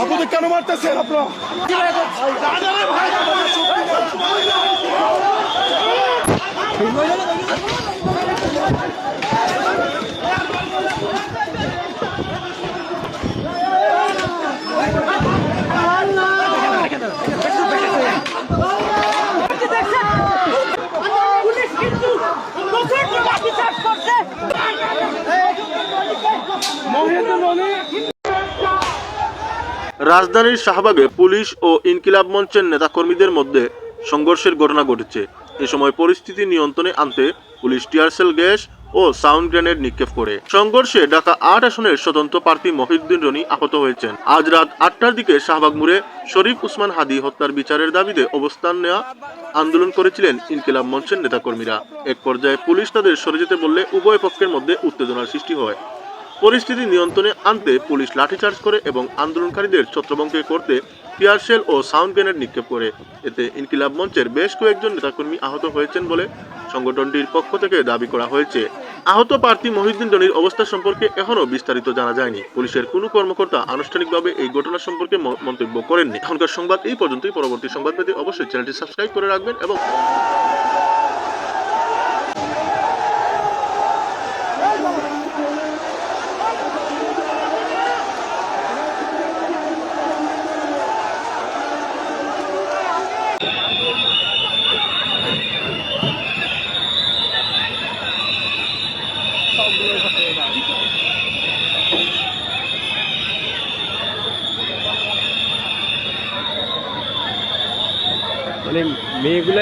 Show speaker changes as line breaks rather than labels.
আপনাদের কেন মারতেছেন আপনারা
রাজধানীর শাহবাগে পুলিশ ও ইনকিলাব মঞ্চের নেতাকর্মীদের মধ্যে সংঘর্ষের ঘটনা ঘটেছে। এ সময় পরিস্থিতি নিয়ন্ত্রণে আনতে পুলিশ টিয়ারসেল গ্যাস ও সাউন্ড গ্রেনেড নিক্ষেপ করে। সংঘর্ষে ঢাকা আট আসনের স্বতন্ত্র প্রার্থী মহিউদ্দিন রনি আহত হয়েছেন। আজ রাত আটটার দিকে শাহবাগ মোড়ে শরীফ উসমান হাদি হত্যার বিচারের দাবিতে অবস্থান নেওয়া আন্দোলন করেছিলেন ইনকিলাব মঞ্চের নেতাকর্মীরা। এক পর্যায়ে পুলিশ তাদের সরে যেতে বললে উভয় পক্ষের মধ্যে উত্তেজনার সৃষ্টি হয়। পরিস্থিতি নিয়ন্ত্রণে আনতে পুলিশ লাঠিচার্জ করে এবং আন্দোলনকারীদের ছত্রভঙ্গ করতে টিয়ারশেল ও সাউন্ড গ্রেনেড নিক্ষেপ করে। এতে ইনকিলাব মঞ্চের বেশ কয়েকজন নেতাকর্মী আহত হয়েছেন বলে সংগঠনটির পক্ষ থেকে দাবি করা হয়েছে। আহত প্রার্থী মহিউদ্দিন রনির অবস্থা সম্পর্কে এখনও বিস্তারিত জানা যায়নি। পুলিশের কোনো কর্মকর্তা আনুষ্ঠানিকভাবে এই ঘটনা সম্পর্কে মন্তব্য করেননি। এখনকার সংবাদ এই পর্যন্তই। পরবর্তী সংবাদ পেতে অবশ্যই চ্যানেলটি সাবস্ক্রাইব করে রাখবেন এবং মানে মেয়েগুলো